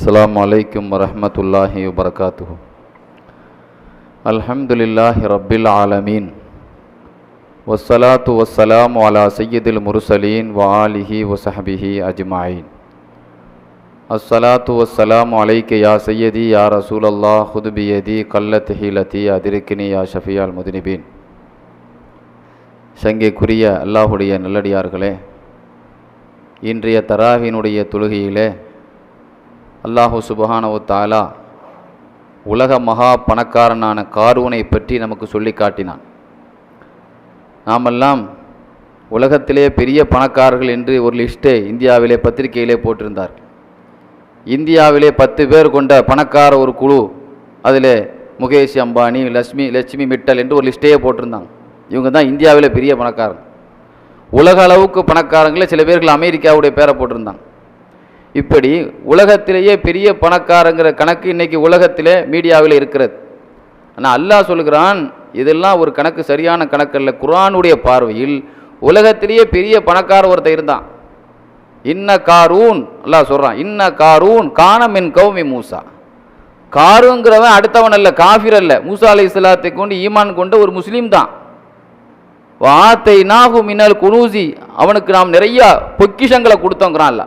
السلام عليكم ورحمة الله وبركاته الحمد لله رب العالمين والصلاة والسلام على سيد المرسلين وآله وصحبه أجمعين الصلاة والسلام عليك يا سيدي يا رسول الله خذ بيدي قلت حيلتي أدركني يا شفيع المذنبين சங்கைக்குரிய அல்லாஹுடைய நல்லடியார்களே இன்றைய தராவினுடைய தொழுகையிலே அல்லாஹு சுபஹானவு தாலா உலக மகா பணக்காரனான காரூனை பற்றி நமக்கு சொல்லி காட்டினான். நாமெல்லாம் உலகத்திலே பெரிய பணக்காரர்கள் என்று ஒரு லிஸ்ட்டை இந்தியாவிலே பத்திரிகையிலே போட்டிருந்தார் இந்தியாவிலே பத்து பேர் கொண்ட பணக்கார ஒரு குழு அதில் முகேஷ் அம்பானி லட்சுமி லட்சுமி மிட்டல் என்று ஒரு லிஸ்ட்டையே போட்டிருந்தாங்க. இவங்க தான் இந்தியாவில் பெரிய பணக்காரங்க. உலக அளவுக்கு பணக்காரங்களே சில பேர்கள் அமெரிக்காவுடைய பேரை போட்டிருந்தாங்க. இப்படி உலகத்திலேயே பெரிய பணக்காரங்கிற கணக்கு இன்னைக்கு உலகத்திலே மீடியாவில் இருக்கிறது. ஆனால் அல்லாஹ் சொல்கிறான் இதெல்லாம் ஒரு கணக்கு சரியான கணக்கு குரானுடைய பார்வையில் உலகத்திலேயே பெரிய பணக்கார ஒருத்தர் இருந்தான். இன்ன காரூன் அல்லாஹ் சொல்கிறான் இன்ன காரூன் காணமின் கௌமி மூசா. காருங்கிறவன் அடுத்தவன் அல்ல காஃபிர் அல்ல. மூசா அலை இஸ்லாத்தை கொண்டு ஈமான் கொண்ட ஒரு முஸ்லீம் தான். வாத்தை நாகு மின்னல் குனூசி அவனுக்கு நாம் நிறைய பொக்கிஷங்களை கொடுத்தோங்கிறான்ல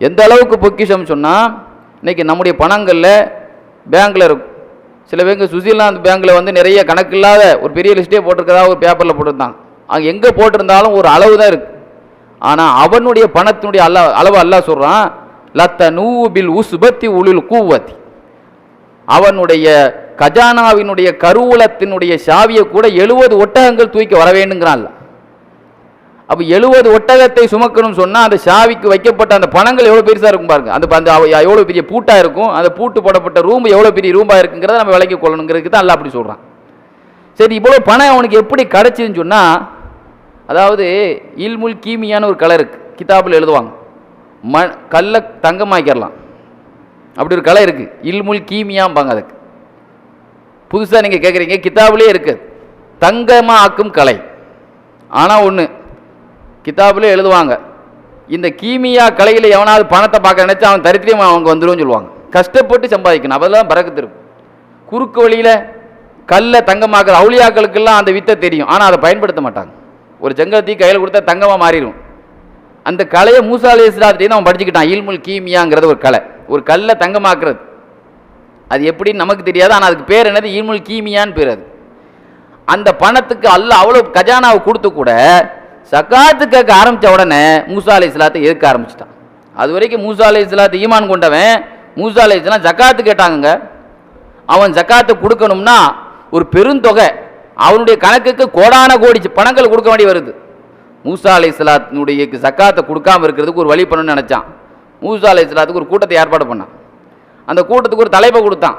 எந்த அளவுக்கு பொக்கிஷம் சொன்னால் இன்னைக்கு நம்முடைய பணங்களில் பேங்க்கில் இருக்கும். சில பேங்க சுவிட்சர்லாந்து பேங்க்கில் வந்து நிறைய கணக்கு இல்லாத ஒரு பெரிய லிஸ்ட்டே போட்டிருக்கிறதா ஒரு பேப்பரில் போட்டிருந்தாங்க. அங்கே எங்கே போட்டிருந்தாலும் ஒரு அளவு தான் இருக்குது ஆனால் அவனுடைய பணத்தினுடைய அல்ல அளவு அல்லா சொல்கிறான் லத்த நூபில் உசுபத்தி உளில் கூவத்தி. அவனுடைய கஜானாவினுடைய கருவூலத்தினுடைய சாவியை கூட எழுபது ஒட்டகங்கள் தூக்கி வர வேண்டுங்கிறான்ல. அப்போ எழுபது ஒட்டகத்தை சுமக்கணும்னு சொன்னால் அந்த சாவிக்கு வைக்கப்பட்ட அந்த பணங்கள் எவ்வளோ பெருசாக இருக்கும் பாருங்க. அந்த அந்த எவ்வளோ பெரிய பூட்டாக இருக்கும் அந்த பூட்டு போடப்பட்ட ரூம் எவ்வளோ பெரிய ரூம்பாக இருக்குங்கிறத நம்ம விலைக்கு கொள்ளணுங்கிறதுக்கு தான் எல்லாம் அப்படி சொல்கிறான் சரி இவ்வளோ பணம் அவனுக்கு எப்படி கிடச்சிதுன்னு சொன்னால் அதாவது இல்முல் கீமியான்னு ஒரு கலை இருக்குது கிதாபில் எழுதுவாங்க. ம கல்லை தங்கமாக்கிடலாம் அப்படி ஒரு கலை இருக்குது இல்முல் கீமியாம்பாங்க அதுக்கு. புதுசாக நீங்கள் கேட்குறீங்க கிதாபிலே இருக்குது தங்கமாக ஆக்கும் கலை. ஆனால் ஒன்று கிதாபுலே எழுதுவாங்க. இந்த கீமியா கலையில் எவனாவது பணத்தை பார்க்க நினைச்சா அவன் தரித்திரியம் அவங்க வந்துடும் சொல்லுவாங்க. கஷ்டப்பட்டு சம்பாதிக்கணும். அப்பதான் பறக்கத்து இருக்கும் குறுக்கு வழியில் கல்லை தங்கமாக்குற அவுளியாக்களுக்கெல்லாம் அந்த வித்தை தெரியும். ஆனால் அதை பயன்படுத்த மாட்டாங்க. ஒரு செங்கத்தி கையில் கொடுத்தா தங்கமாக மாறிடும். அந்த கலையை மூசாலி அலி அவன் படிச்சுக்கிட்டான். இல்முல் கீமியாங்கிறது ஒரு கலை. ஒரு கல்லை தங்கமாக்குறது. அது எப்படின்னு நமக்கு தெரியாது. ஆனால் அதுக்கு பேர் என்னது? இல்முல் கீமியான்னு பேர் அது. அந்த பணத்துக்கு அல்ல அவ்வளோ கஜானாவை கொடுத்து கூட சக்காத்து கேட்க ஆரம்பித்த உடனே மூசா அலை இஸ்லாத்தை எதிர்க்க ஆரம்பிச்சிட்டான். அது வரைக்கும் மூசா அலை இஸ்லாத்தை ஈமான் கொண்டவன் மூசா அலை இஸ்லாம் ஜக்காத்து கேட்டாங்க அவன் ஜக்காத்து கொடுக்கணும்னா ஒரு பெருந்தொகை அவனுடைய கணக்குக்கு கோடான கோடி பணங்கள் கொடுக்க வேண்டி வருது. மூசா அலை இஸ்லாத்தினுடைய ஜக்காத்தை கொடுக்காம இருக்கிறதுக்கு ஒரு வழி பண்ணணும்னு நினச்சான். மூசா அலை இஸ்லாத்துக்கு ஒரு கூட்டத்தை ஏற்பாடு பண்ணான். அந்த கூட்டத்துக்கு ஒரு தலைப்பை கொடுத்தான்.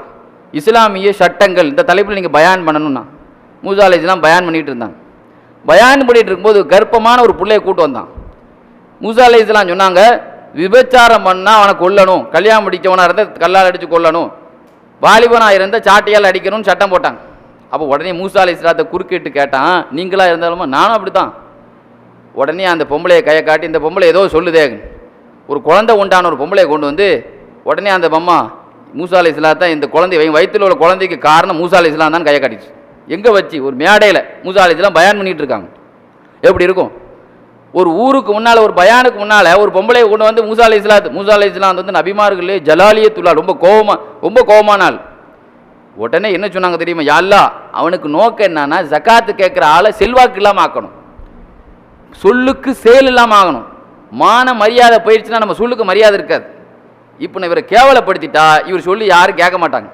இஸ்லாமிய சட்டங்கள் இந்த தலைப்பில் நீங்கள் பயான் பண்ணணும்னா மூசா அலை இஸ்லாம் பயான் பண்ணிகிட்டு இருந்தாங்க. பயான் பண்ணிட்டு இருக்கும்போது கர்ப்பமான ஒரு பிள்ளைய கூட்டு வந்தான். மூசா அலி இஸ்லாம் சொன்னாங்க விபச்சாரம் பண்ணால் அவனை கொல்லணும். கல்யாணம் முடிச்சவனாக இருந்தால் கல்லால் அடித்து கொல்லணும். வாலிபனாக இருந்தால் சாட்டையால் அடிக்கணும்னு சட்டம் போட்டாங்க. அப்போ உடனே மூசா அலி இஸ்லாத்தை குறுக்கிட்டு கேட்டான் நீங்களாக இருந்தாலுமா? நானும் அப்படி தான் உடனே அந்த பொம்பளையை கையை காட்டி இந்த பொம்பளை ஏதோ சொல்லுதே. ஒரு குழந்தை உண்டான ஒரு பொம்பளையை கொண்டு வந்து உடனே அந்த பொம்மா மூசா அலி இஸ்லாத்தான் இந்த குழந்தை வயிற்றில் உள்ள குழந்தைக்கு காரணம் மூசா அலி இஸ்லாம் தான் கையை காட்டிச்சு. எங்கே வச்சு? ஒரு மேடையில். மூசா பயான் பண்ணிகிட்டு இருக்காங்க. எப்படி இருக்கும்? ஒரு ஊருக்கு முன்னால் ஒரு பயானுக்கு முன்னால் ஒரு பொம்பளை கொண்டு வந்து மூசா அலை இஸ்லாத் மூசா அலை இஸ்லாம் வந்து நபிமார்களே ஜலாலியத்துல்லா ரொம்ப கோபமாக ரொம்ப கோவமான ஆள். உடனே என்ன சொன்னாங்க தெரியுமா? யாழ்லா அவனுக்கு நோக்கம் என்னன்னா ஜக்காத்து கேட்குற ஆளை செல்வாக்கு இல்லாமல் ஆக்கணும். சொல்லுக்கு செயல் இல்லாமல் ஆகணும். மான மரியாதை போயிடுச்சுன்னா நம்ம சொல்லுக்கு மரியாதை இருக்காது. இப்போ நான் இவரை கேவலப்படுத்திட்டா இவர் சொல்லி யாரும் கேட்க மாட்டாங்க.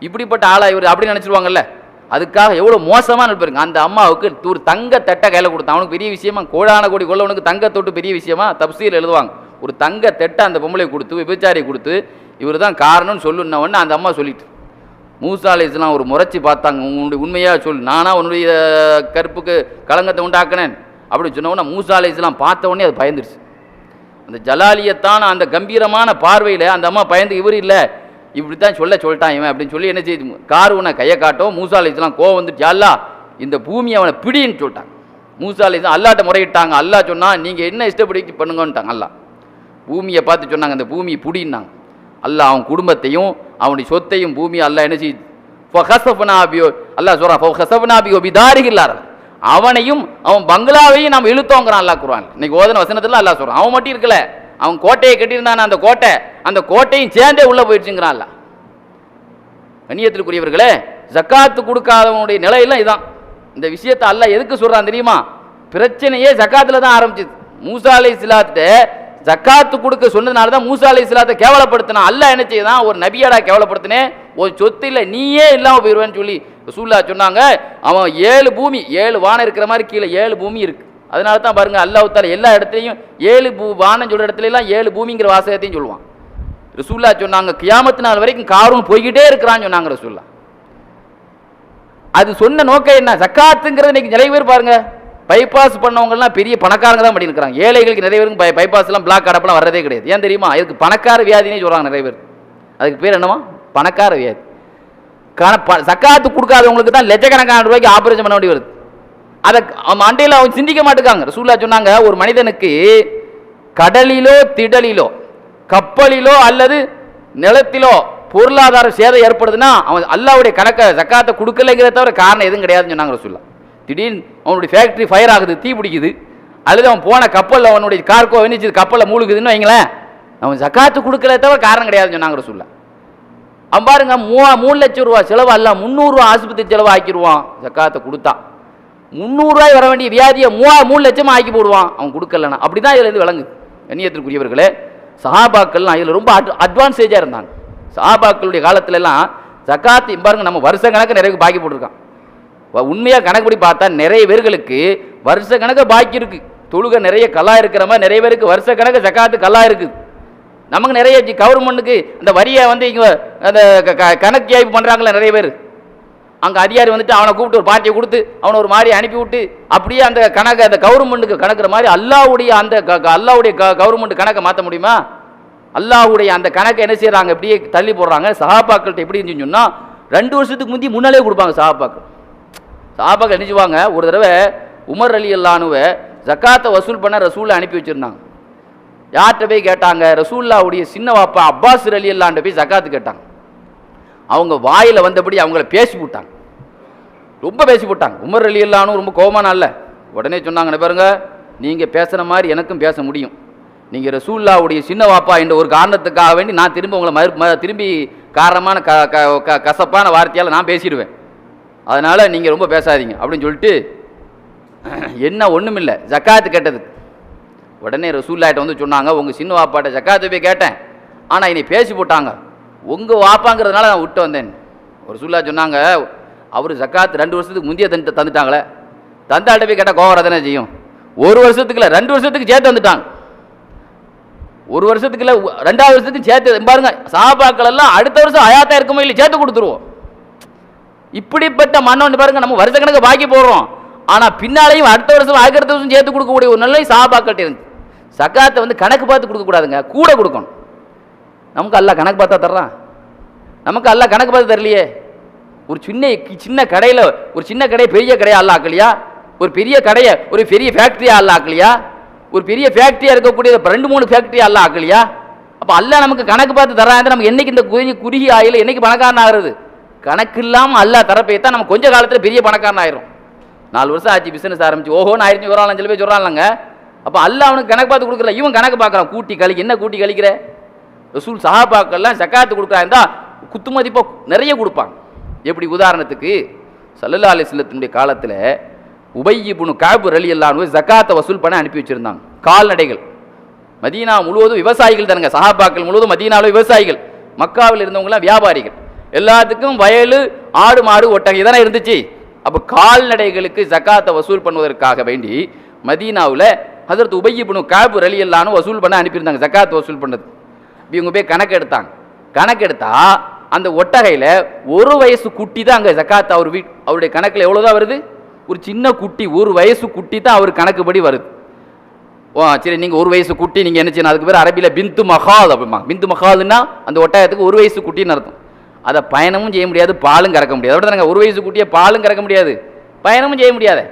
இப்படிப்பட்ட ஆளா இவர் அப்படி நினச்சிருவாங்கல்ல? அதுக்காக எவ்வளோ மோசமாக நினைப்பாருங்க அந்த அம்மாவுக்கு ஒரு தங்க தட்டை கையில் கொடுத்தான். அவனுக்கு பெரிய விஷயமா கோடான கோடி கொள்ளவனுக்கு தங்க தொட்டு பெரிய விஷயமா தப்சீல் எழுதுவாங்க. ஒரு தங்க தட்டை அந்த பொம்பளை கொடுத்து விபச்சாரியை கொடுத்து இவர் தான் காரணம்னு சொல்லுன்ன அந்த அம்மா சொல்லிட்டு மூசா அலைஹிஸ்ஸலாம் ஒரு முறைச்சி பார்த்தாங்க. உன்னுடைய உண்மையாக சொல் நானாக உன்னுடைய கருப்புக்கு களங்கத்தை உண்டாக்கினேன். அப்படின்னு சொன்னவொன்னே உடனே மூசா பார்த்த உடனே அது பயந்துருச்சு. அந்த ஜலாலியத்தான அந்த கம்பீரமான பார்வையில் அந்த அம்மா பயந்து இவர் இல்லை இப்படி தான் சொல்ல சொல்லிட்டான் இவன் அப்படின்னு சொல்லி என்ன செய்து காரூனை கையை காட்டும் மூசாலை அலைஹிஸ்ஸலாம் கோவம் வந்துட்டு அல்லா இந்த பூமி அவனை பிடின்னு சொல்லிட்டாங்க. மூசாலை தான் அல்லாட்ட முறையிட்டாங்க. அல்லா சொன்னால் நீங்கள் என்ன இஷ்டப்படி பண்ணுங்கன்ட்டாங்க அல்லாஹ். பூமியை பார்த்து சொன்னாங்க அந்த பூமியை பிடின்னாங்க. அல்லா அவன் குடும்பத்தையும் அவனுடைய சொத்தையும் பூமி அல்லாஹ் என்ன செய்யுது ஃபஹஸஃப்னாபியோ அல்லாஹ் சொல்றான் ஃபஹஸஃப்னாபியோ பிதாரிகில்லார் அவனையும் அவன் பங்களாவையும் நம்ம இழுத்தோங்கிறான் அல்லா குருவான் இன்னைக்கு ஓதன வசனத்தில் அல்லா சொல்கிறான் அவன் மட்டும் இருக்கல. அவன் கோட்டையை கட்டியிருந்தான அந்த கோட்டை. அந்த கோட்டையும் சேர்ந்தே உள்ள போயிடுச்சுங்கிறான் கண்ணியத்திற்குரியவர்களே ஜக்காத்து கொடுக்காதவனுடைய நிலையெல்லாம் இதான். இந்த விஷயத்தை அல்ல எதுக்கு சொல்கிறான் தெரியுமா? பிரச்சனையே ஜக்காத்தில் தான் ஆரம்பிச்சிது. மூசா அலை சிலாத்த ஜக்காத்து கொடுக்க சொன்னதுனால தான் மூசா அலை சிலாத்தை கேவலப்படுத்தினா அல்ல என்ன செய்தான்? ஒரு நபியாடா கேவலப்படுத்தினேன் ஒரு சொத்து இல்லை நீயே இல்லாமல் போயிடுவேன்னு சொல்லி சூல்லா சொன்னாங்க. அவன் ஏழு பூமி ஏழு வானம் இருக்கிற மாதிரி கீழே ஏழு பூமி இருக்குது அதனால தான் பாருங்க அல்லாஹ் எல்லா இடத்துலையும் ஏழு பூ வானம் சொல்கிற இடத்துலலாம் ஏழு பூமிங்கிற வாசகத்தையும் சொல்லுவான். ரசூல்லா சொன்னாங்க கியாமத்து நாள் வரைக்கும் காரும் போய்கிட்டே இருக்கிறான்னு சொன்னாங்க ரசூல்லா அது சொன்ன நோக்கம் என்ன? சக்காத்துங்கிறது இன்னைக்கு நிறைய பேர் பாருங்க பைபாஸ் பண்ணவங்கலாம் பெரிய பணக்காரங்க தான் பண்ணியிருக்கிறாங்க. ஏழைகளுக்கு நிறைய பேருக்கு பை பைபாஸ்லாம் பிளாக் அடப்பெல்லாம் வர்றதே கிடையாது. ஏன் தெரியுமா? இதுக்கு பணக்கார வியாதினே சொல்கிறாங்க நிறைய பேர். அதுக்கு பேர் என்னவா? பணக்கார வியாதி. காரண ப கொடுக்காதவங்களுக்கு தான் லட்சக்கணக்கான ரூபாய்க்கு ஆபரேஷன் பண்ண வேண்டி வருது. அதை மண்டையில் அவங்க சிந்திக்க மாட்டேங்காங்க ரசூல்லா சொன்னாங்க ஒரு மனிதனுக்கு கடலிலோ திடலிலோ கப்பலிலோ அல்லது நிலத்திலோ பொருளாதார சேதம் ஏற்படுதுன்னா அவன் அல்லாவுடைய கணக்கை சக்காத்தை கொடுக்கலைங்கிறத தவிர காரணம் எதுவும் கிடையாதுன்னு சொன்னாங்க ரசூல்லா திடீர்னு அவனுடைய ஃபேக்ட்ரி ஃபயர் ஆகுது தீ பிடிக்குது. அல்லது அவன் போன கப்பலில் அவனுடைய கார்கோ வெனிச்சு கப்பலில் மூழ்குதுன்னு வைங்களேன் அவன் சக்காத்து கொடுக்கல தவிர காரணம் கிடையாதுன்னு சொன்னாங்க ரசூல்லா அவன் பாருங்க மூ மூணு லட்சம் ரூபா செலவு அல்ல முந்நூறுரூவா ஆஸ்பத்திரி செலவு ஆக்கிடுவான் சக்காத்தை கொடுத்தா முந்நூறுரூவாய் வர வேண்டிய வியாதியை மூவா மூணு லட்சமாக ஆக்கி போடுவான் அவன் கொடுக்கலன்னா. அப்படி தான் இதுலேருந்து விளங்கு கண்ணியத்திற்குரியவர்களே சஹாபாக்கள்லாம் இதில் ரொம்ப அட் அட்வான்டேஜாக இருந்தாங்க. சஹாபாக்களுடைய காலத்துல ஜக்காத் ஜக்காத்து பாருங்க நம்ம வருஷ கணக்கு நிறைய பாக்கி போட்டிருக்கான். உண்மையாக கணக்குப்படி பார்த்தா நிறைய பேர்களுக்கு வருஷ கணக்கு பாக்கி இருக்குது தொழுகை நிறைய கல்லா இருக்கிற மாதிரி நிறைய பேருக்கு வருஷ கணக்கு ஜக்காத்து கல்லா இருக்குது நமக்கு நிறைய கவர்மெண்ட்டுக்கு அந்த வரியை வந்து இங்கே அந்த க- க- கணக்கு ஏய்ப்பு பண்ணுறாங்களே நிறைய பேர். அங்கே அதிகாரி வந்துட்டு அவனை கூப்பிட்டு ஒரு பார்ட்டியை கொடுத்து அவனை ஒரு மாதிரி அனுப்பி விட்டு அப்படியே அந்த கணக்கு அந்த கவர்மெண்ட்டுக்கு கணக்குற மாதிரி அல்லாவுடைய அந்த க- க- அல்லாவுடைய கவர்மெண்ட் கணக்கை மாற்ற முடியுமா? அல்லாஹ்வுடைய அந்த கணக்கை என்ன செய்கிறாங்க அப்படியே தள்ளி போடுறாங்க. சகாபாக்கள்கிட்ட எப்படி இருந்துச்சுன்னு சொன்னால் ரெண்டு வருஷத்துக்கு முந்தி முன்னாலே கொடுப்பாங்க சகாபாக்கள் சகாபாக்கள் என்ன செய்வாங்க? ஒரு தடவை உமர் அலி அல்லானுவை ஜக்காத்தை வசூல் பண்ண ரசூலை அனுப்பி வச்சுருந்தாங்க. யார்கிட்ட போய் கேட்டாங்க? ரசூல்லாவுடைய சின்ன வாப்பா அப்பாஸ் அலி அல்லான்ட்ட போய் ஜக்காத்து கேட்டாங்க. அவங்க வாயில் வந்தபடி அவங்கள பேசி போட்டாங்க ரொம்ப பேசி போட்டாங்க உமர் அலி இல்லானும் ரொம்ப கோபமான அல்ல உடனே சொன்னாங்கன்னு பாருங்க நீங்கள் பேசுகிற மாதிரி எனக்கும் பேச முடியும். நீங்கள் ரசூல்லாவுடைய சின்ன வாப்பா என்ற ஒரு காரணத்துக்காக வேண்டி நான் திரும்ப உங்களை மறு ம- திரும்பி காரணமான க க க- கசப்பான வார்த்தையால் நான் பேசிடுவேன். அதனால் நீங்கள் ரொம்ப பேசாதீங்க அப்படின்னு சொல்லிட்டு என்ன ஒன்றுமில்லை ஜக்காத்து கேட்டதுக்கு உடனே ரசூல்லாட்ட வந்து சொன்னாங்க உங்கள் சின்ன வாப்பாட்ட ஜக்காத்து போய் கேட்டேன். ஆனால் என்னை பேசி போட்டாங்க. உங்கள் வாப்பாங்கிறதுனால நான் விட்டு வந்தேன். ஒரு சுல்லா சொன்னாங்க அவர் ஜக்காத்து ரெண்டு வருஷத்துக்கு முந்தைய தந்து தந்துட்டாங்களே. தந்தாட்ட போய் கேட்டால் கோவம் தானே செய்யும். ஒரு வருஷத்துக்கு இல்லை ரெண்டு வருஷத்துக்கு சேர்த்து வந்துட்டாங்க ஒரு வருஷத்துக்கு இல்லை ரெண்டாவது வருஷத்துக்கு சேர்த்து பாருங்க சாபாக்கள் எல்லாம் அடுத்த வருஷம் அயாத்தா இருக்குமோ இல்லை சேர்த்து கொடுத்துருவோம். இப்படிப்பட்ட மன்னன் பாருங்க நம்ம வருஷ கணக்கு பாக்கி போடுறோம். ஆனால் பின்னாலையும் அடுத்த வருஷம் அடுத்த வருஷம் சேர்த்து கொடுக்கக்கூடிய ஒரு நல்ல சாபாக்கட்டு இருந்து. சக்காத்தை வந்து கணக்கு பார்த்து கொடுக்கக்கூடாதுங்க கூட கொடுக்கணும். நமக்கு எல்லாம் கணக்கு பார்த்தா தர்றான் நமக்கு எல்லாம் கணக்கு பார்த்து தரலையே. ஒரு சின்ன சின்ன கடையில் ஒரு சின்ன கடையை பெரிய கடையாக அல்ல ஆக்கலையா? ஒரு பெரிய கடையை ஒரு பெரிய ஃபேக்ட்ரியாக அல்ல ஆக்கலையா? ஒரு பெரிய ஃபேக்ட்ரியாக இருக்கக்கூடிய ரெண்டு மூணு ஃபேக்ட்ரி அல்ல ஆக்கலையா? அப்போ அல்ல நமக்கு கணக்கு பார்த்து தரான் நமக்கு என்னைக்கு இந்த குறுகி ஆயில் என்னைக்கு பணக்காரன் ஆகுறது? கணக்கு இல்லாமல் அல்லாஹ் தரப்பை தான் நம்ம கொஞ்சம் காலத்தில் பெரிய பணக்காரன் ஆயிரும். நாலு வருஷம் ஆச்சு பிஸ்னஸ் ஆரம்பிச்சு. ஓஹோன்னு ஆயிரத்தி வரான் சில பேர் சொல்கிறாங்க அப்போ அல்ல அவனுக்கு கணக்கு பார்த்து கொடுக்கல. இவன் கணக்கு பார்க்குறான். கூட்டி கழிக்க என்ன கூட்டி கழிக்கிற? ரசூல் சஹாபாக்கள்லாம் ஜக்காத்து கொடுக்குறாருந்தா குத்து மதிப்பாக நிறைய கொடுப்பாங்க. எப்படி உதாரணத்துக்கு சல்லல்லா அலிஸ்லத்தினுடைய காலத்தில் உபையிபுனு காபு ரலி அல்லான்னு ஜக்காத்தை வசூல் பண்ண அனுப்பி வச்சுருந்தாங்க. கால்நடைகள். மதீனா முழுவதும் விவசாயிகள் தானுங்க. சஹாபாக்கள் முழுவதும் மதீனாவில் விவசாயிகள். மக்காவில் இருந்தவங்களாம் வியாபாரிகள். எல்லாத்துக்கும் வயலு ஆடு மாடு ஒட்டகம் இதெல்லாம் இருந்துச்சு. அப்போ கால்நடைகளுக்கு ஜக்காத்தை வசூல் பண்ணுவதற்காக வேண்டி மதீனாவில் ஹசரத் உபையிபுனு காபு ரலி அல்லான்னு வசூல் பண்ண அனுப்பியிருந்தாங்க. ஜக்காத் வசூல் பண்ணது இவங்க போய் கணக்கு எடுத்தாங்க கணக்கு எடுத்தா அந்த ஒட்டகையில் ஒரு வயசு குட்டி தான் அங்கே ஜக்காத் அவர் வீட் அவருடைய கணக்கில் எவ்வளோ தான் வருது? ஒரு சின்ன குட்டி ஒரு வயசு குட்டி தான் அவர் கணக்குப்படி வருது. ஓ சரி நீங்கள் ஒரு வயசு குட்டி நீங்கள் என்ன செய்யணும்? அதுக்கு பேர் அரபியில் பிந்து மஹால் அப்படிமா பிந்து மகாதுன்னா அந்த ஒட்டகத்துக்கு ஒரு வயசு குட்டின்னு அர்த்தம். அதை பயணமும் செய்ய முடியாது பாலும் கறக்க முடியாது. அப்படி தானே ஒரு வயசு குட்டியை பாலும் கறக்க முடியாது. பயணமும் செய்ய முடியாது.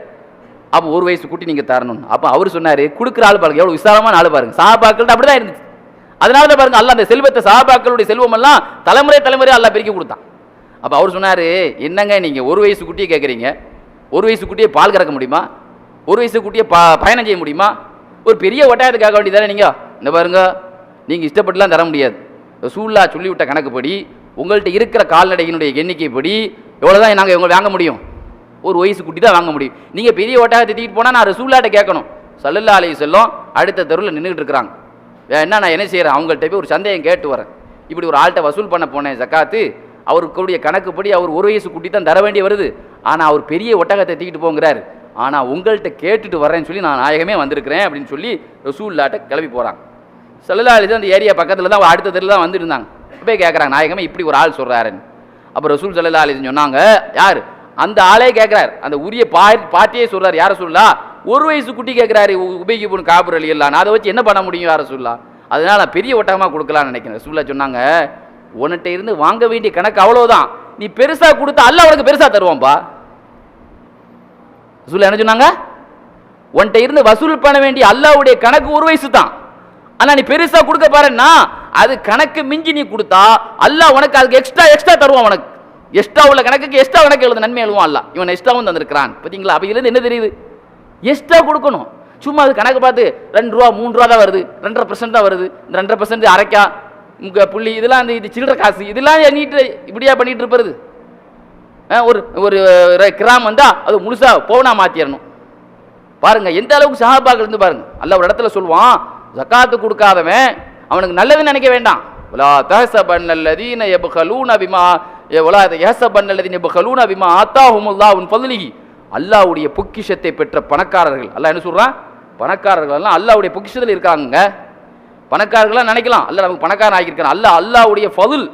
அப்போ ஒரு வயசு குட்டி நீங்கள் தரணும் அப்போ அவர் சொன்னார் கொடுக்குற ஆள் பாருங்க எவ்வளோ விசாலமான ஆள் பாருங்க. சாப்பாக்கள்கிட்ட அப்படி தான் இருந்துச்சு. அதனால தான் பாருங்க அல்ல அந்த செல்வத்தை சாபாக்களுடைய செல்வம் எல்லாம் தலைமுறை தலைமுறை அல்ல பிரிக்க கொடுத்தான். அப்போ அவர் சொன்னார் என்னங்க நீங்கள் ஒரு வயசு குட்டியை கேட்குறீங்க ஒரு வயசு குட்டியை பால் கறக்க முடியுமா? ஒரு வயசு குட்டியை பா பயணம் செய்ய முடியுமா? ஒரு பெரிய ஒட்டாயத்தை கேட்க வேண்டியதானே நீங்கள் இந்த பாருங்க நீங்கள் இஷ்டப்பட்டுலாம் தர முடியாது. ரசூல்லா சொல்லிவிட்ட கணக்குப்படி உங்கள்கிட்ட இருக்கிற கால்நடையினுடைய எண்ணிக்கைப்படி எவ்வளோ தான் நாங்கள் இவங்க வாங்க முடியும்? ஒரு வயசு குட்டி தான் வாங்க முடியும். நீங்கள் பெரிய ஒட்டாயத்தை தூக்கிட்டு போனால் நான் ரசூல்லாட்ட கேட்கணும். சல்லல்லா அலைஹி செல்லும் அடுத்த தெருவில் நின்றுட்டு இருக்கிறாங்க. என்ன நான் என்ன செய்கிறேன் அவங்கள்ட்ட போய் ஒரு சந்தேகம் கேட்டு வரேன். இப்படி ஒரு ஆள்கிட்ட வசூல் பண்ண போனேன் ஜக்காத்து அவருக்குடைய கணக்குப்படி அவர் ஒரு வயசு குட்டி தான் தர வேண்டி வருது. ஆனால் அவர் பெரிய ஒட்டகத்தை தூக்கிட்டு போங்கிறார். ஆனால் உங்கள்கிட்ட கேட்டுட்டு வரேன்னு சொல்லி நான் நாயகமே வந்திருக்கிறேன் அப்படின்னு சொல்லி ரசூல்லாட்ட கிளம்பி போகிறாங்க சல்லல்லா அந்த ஏரியா பக்கத்தில் தான் அடுத்த தெருவில் தான் வந்துட்டு இருந்தாங்க. போய் கேட்குறாங்க நாயகமே இப்படி ஒரு ஆள் சொல்கிறாருன்னு அப்போ ரசூல் சல்லல்லா அலி சொன்னாங்க யார்? அந்த ஆளே கேட்குறாரு அந்த உரிய பா பாட்டியே சொல்கிறார் யாரை சொல்லா ஒரு வயசு குட்டி கேட்குறாரு உபயோகி பொண்ணு காபூர் அலி நான் அதை வச்சு என்ன பண்ண முடியும் யார சொல்லா? அதனால் நான் பெரிய ஒட்டகமாக கொடுக்கலான்னு நினைக்கிறேன். ரசூல்லா சொன்னாங்க உன்கிட்ட இருந்து வாங்க வேண்டிய கணக்கு அவ்வளோதான் நீ பெருசாக கொடுத்தா அல்லாஹ் உனக்கு பெருசாக தருவோம்ப்பா ரசூல்லா என்ன சொன்னாங்க? உன்கிட்ட இருந்து வசூல் பண்ண வேண்டிய அல்லாஹ்வுடைய கணக்கு ஒரு வயசு தான் ஆனால் நீ பெருசாக கொடுக்க பாருன்னா அது கணக்கு மிஞ்சி நீ கொடுத்தா அல்லாஹ் உனக்கு அதுக்கு எக்ஸ்ட்ரா எக்ஸ்ட்ரா தருவான் உனக்கு. எக்ஸ்ட்ரா உள்ள கணக்குக்கு எக்ஸ்ட்ரா உனக்கு எழுது நன்மை எழுதுவான் அல்ல. இவன் எக்ஸ்ட்ராவும் தந்திருக்கிறான். பார்த்தீங்களா அப்படிங்கிறது என்ன தெரியுது? எக்ஸ்ட்ரா கொடுக்கணும். சும்மா அது கணக்கு பார்த்து ரெண்டு ரூபா மூணு ரூபா தான் வருது. ரெண்டரை பர்சன்ட் தான் வருது. இந்த ரெண்டரை பர்சன்ட் அரைக்கா உங்கள் புள்ளி இதெல்லாம் அந்த இது சில்லற காசு இதெல்லாம் எண்ணிட்டு இப்படியா பண்ணிகிட்டு இருப்பது? ஒரு ஒரு கிராமம் கிராம் அது முழுசாக போனா மாற்றிடணும் பாருங்க எந்த அளவுக்கு சஹாபாக்கள் இருந்து பாருங்கள் அல்ல ஒரு இடத்துல சொல்லுவான் ஜக்காத்து கொடுக்காதவன் அவனுக்கு நல்லதுன்னு நினைக்க வேண்டாம். உலா தஹசபன் அல்லதீன யப்கலூன பிமா வலா யஹசபன் அல்லதீன அபிமா பிமா ஆத்தாஹுமுல்லாஹ் உன் ஃபضலிஹி அல்லாவுடைய பொக்கிஷத்தை பெற்ற பணக்காரர்கள். அல்லா என்ன சொல்கிறான் பணக்காரர்கள் எல்லாம் அல்லாவுடைய பொக்கிஷத்தில் இருக்காங்க பணக்காரர்கள்லாம் நினைக்கலாம். அல்ல நமக்கு பணக்காரன் ஆகியிருக்கான். அல்ல அல்லாவுடைய ஃபதுல்.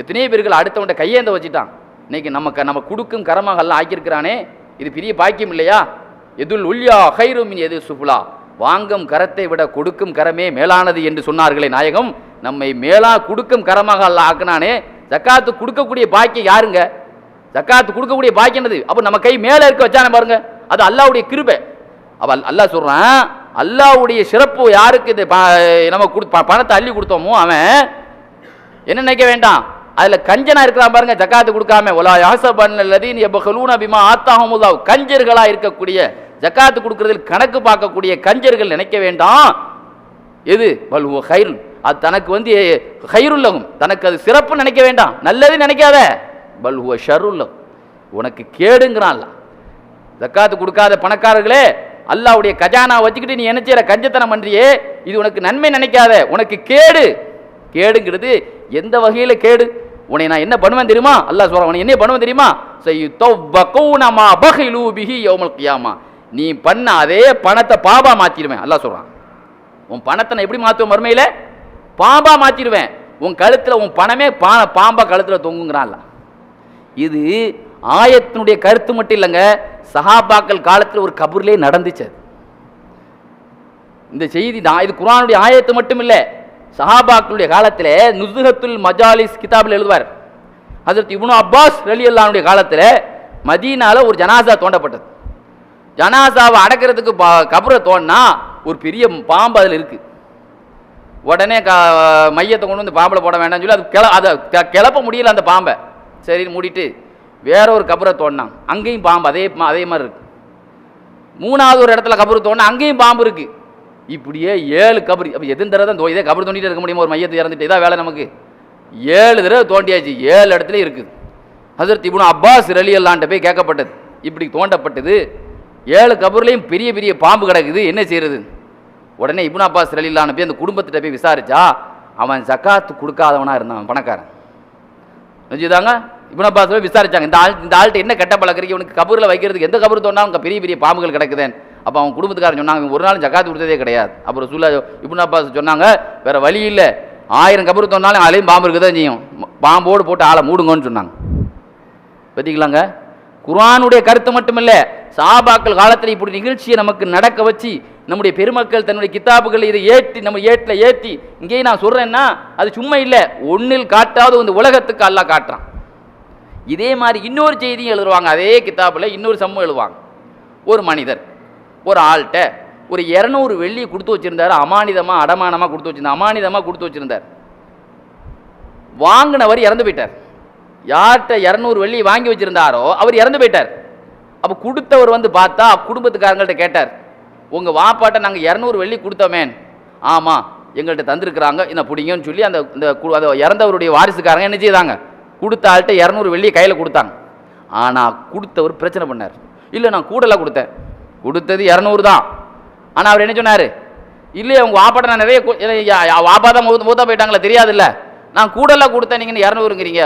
எத்தனையோ பேர்கள் அடுத்தவன்ட்ட கையேந்த வச்சுட்டான். இன்னைக்கு நமக்கு நம்ம கொடுக்கும் கரமாக எல்லாம் ஆக்கியிருக்கிறானே. இது பெரிய பாக்கியம் இல்லையா? எதுல் உல்யா ஹைருமின் எது சுஃபுலா. வாங்கும் கரத்தை விட கொடுக்கும் கரமே மேலானது என்று சொன்னார்களே நாயகம். நம்மை மேலா கொடுக்கும் கரமாக அல்ல ஆக்கினானே. ஜக்காத்து கொடுக்கக்கூடிய பாக்கியம் யாருங்க? ஜக்காத்து கொடுக்கக்கூடிய பாக்கியன்றது அப்போ நம்ம கை மேலே இருக்க வச்சானே பாருங்க. அது அல்லாவுடைய கிருபை. அவள் அல்லாஹ் சொல்கிறான் அல்லாஹ்வுடைய சிறப்பு யாருக்கு இது? ப- நம்ம கொடு- பணத்தை அள்ளி கொடுத்தோமோ அவன் என்ன நினைக்க வேண்டாம்? அதில் கஞ்சனாக இருக்கிறான் பாருங்க ஜக்காத்து கொடுக்காம. ஒலா யாசபன் லதீன் யபகலூன பிமா ஆத்தாஹமுல்லாஹ். கஞ்சர்களாக இருக்கக்கூடிய ஜக்காத்து கொடுக்கறதில் கணக்கு பார்க்கக்கூடிய கஞ்சர்கள் நினைக்க வேண்டாம். எது? வல் ஹைருன் அது தனக்கு வந்து ஹைருல்லகும் தனக்கு அது சிறப்பு நினைக்க வேண்டாம். நல்லது நினைக்காத. பல் ஹுவ ஷருல்லகும் உனக்கு கேடுங்கிறான்ல. ஜக்காத்து கொடுக்காத பணக்காரர்களே அல்லாவுடைய கஜானா வச்சுக்கிட்டு நீ என்ன செய்யற கஞ்சத்தனம் பண்றியே? இது உனக்கு நன்மை நினைக்காத. உனக்கு கேடு. கேடுங்கிறது எந்த வகையில் கேடு? உன்னை நான் என்ன பண்ணுவேன் தெரியுமா? அல்லாஹ் சொல்றான் உன்னை என்ன பண்ணுவேன் தெரியுமா? செய்யுத்தௌபகூனமா பகிலு பிஹி யௌமல் கியாமா. நீ பண்ண அதே பணத்தை பாபா மாத்திடுவேன் அல்லா சொல்றான். உன் பணத்தை நான் எப்படி மாற்றுவேன் மறுமையில? பாம்பா மாத்திடுவேன். உன் கழுத்துல உன் பணமே பா பாம்பா கழுத்துல தொங்குங்கிறான்ல. இது ஆயத்தினுடைய கருத்து மட்டும் இல்லைங்க சஹாபாக்கள் காலத்தில் ஒரு கபூர்லே நடந்துச்சு இந்த செய்தி நான் இது குரானுடைய ஆயத்து மட்டும் இல்லை சஹாபாக்களுடைய காலத்தில் நுசுகத்துல் மஜாலிஸ் கிதாபில் எழுதுவார். அதற்கு இவனு அப்பாஸ் ரலியல்லானுடைய காலத்தில் மதீனால ஒரு ஜனாசா தோண்டப்பட்டது. ஜனாசாவை அடக்கிறதுக்கு பா- கபரை தோண்டினா ஒரு பெரிய பாம்பு அதில் இருக்கு. உடனே க மையத்தை கொண்டு வந்து பாம்பில் போட வேண்டாம்னு சொல்லி அது கிள அதை க- கிளப்ப முடியல அந்த பாம்பை. சரின்னு மூடிட்டு வேற ஒரு கபரை தோண்டினான். அங்கேயும் பாம்பு அதே அதே மாதிரி இருக்கு. மூணாவது ஒரு இடத்துல கபரு தோண்டினா அங்கேயும் பாம்பு இருக்கு. இப்படியே ஏழு கபரு அப்போ எதுவும் தடவை தான் இதே கபர் தோண்டிட்டு இருக்க முடியுமா? ஒரு மையத்தை இறந்துட்டு இதான் வேலை நமக்கு. ஏழு தடவை தோண்டியாச்சு ஏழு இடத்துல இருக்குது ஹசரத் இப்னு அப்பாஸ் ரலியல்லான்ட்ட போய் கேட்கப்பட்டது. இப்படி தோண்டப்பட்டது. ஏழு கபர்லேயும் பெரிய பெரிய பாம்பு கிடக்குது. என்ன செய்யறது? உடனே இப்னு அப்பாஸ் ரலியல்லான்னு போய் அந்த குடும்பத்திட்ட போய் விசாரிச்சா அவன் ஜக்காத்து கொடுக்காதவனாக இருந்தான் பணக்காரன். நினச்சிதாங்க இப்னு விசாரிச்சாங்க. இந்த ஆள் இந்த ஆள்கிட்ட என்ன கெட்ட பழக்கிறீங்க இவனுக்கு கபூரில் வைக்கிறதுக்கு எந்த கபூர் தோணாலும் அங்கே பெரிய பெரிய பாம்புகள் கிடக்குதேன். அப்போ அவன் குடும்பத்துக்காரன் சொன்னாங்க இவன் ஒரு நாள் ஜக்காத்து கொடுத்ததே கிடையாது. அப்புறம் சூழல் இப்னு அப்பாஸ் சொன்னாங்க வேறு வழி இல்லை. ஆயிரம் கபூர் தோணாலும் ஆளையும் பாம்பு இருக்குதான் செய்யும். பாம்போடு போட்டு ஆளை மூடுங்கன்னு சொன்னாங்க. பற்றிக்கலாங்க குர்ஆனுடைய கருத்து மட்டுமில்ல சாபாக்கள் காலத்தில் இப்படி நிகழ்ச்சியை நமக்கு நடக்க வச்சு நம்முடைய பெருமக்கள் தன்னுடைய கித்தாபுகள் இதை ஏற்றி நம்ம ஏட்டில் ஏற்றி இங்கேயே நான் சொல்கிறேன்னா அது சும்மா இல்லை. ஒன்றில் காட்டாத இந்த உலகத்துக்கு அல்லா காட்டுறான். இதே மாதிரி இன்னொரு செய்தியும் எழுதுவாங்க. அதே கித்தாப்பில் இன்னொரு சம்பவம் எழுதுவாங்க. ஒரு மனிதர் ஒரு ஆள்கிட்ட ஒரு இரநூறு வெள்ளி கொடுத்து வச்சிருந்தாரு. அமானிதமாக அடமானமாக கொடுத்து வச்சிருந்தார். அமானிதமாக கொடுத்து வச்சுருந்தார். வாங்கினவர் இறந்து போயிட்டார். யார்கிட்ட இரநூறு வெள்ளி வாங்கி வச்சுருந்தாரோ அவர் இறந்து போயிட்டார். அப்போ கொடுத்தவர் வந்து பார்த்தா குடும்பத்துக்காரங்கள்ட்ட கேட்டார். உங்கள் வாப்பாட்ட நாங்கள் இரநூறு வெள்ளி கொடுத்தோமேன் ஆமாம் எங்கள்கிட்ட தந்திருக்கிறாங்க. என்ன பிடிங்கன்னு சொல்லி அந்த இந்த கு- இறந்தவருடைய வாரிசுக்காரங்க என்ன செய்தாங்க? கொடுத்த ஆள்கிட்ட இரநூறு வெள்ளியை கையில் கொடுத்தாங்க. ஆனால் கொடுத்தவர் பிரச்சனை பண்ணார். இல்லை நான் கூடலாம் கொடுத்தேன். கொடுத்தது இரநூறு தான். ஆனால் அவர் என்ன சொன்னார்? இல்லையே உங்கள் வாப்பாட்ட நான் நிறைய வாப்பா தான் மூத்த மூத்தா போயிட்டாங்களே தெரியாதுல்ல. நான் கூடலாம் கொடுத்தேன் நீங்கள் இரநூறுங்கிறீங்க.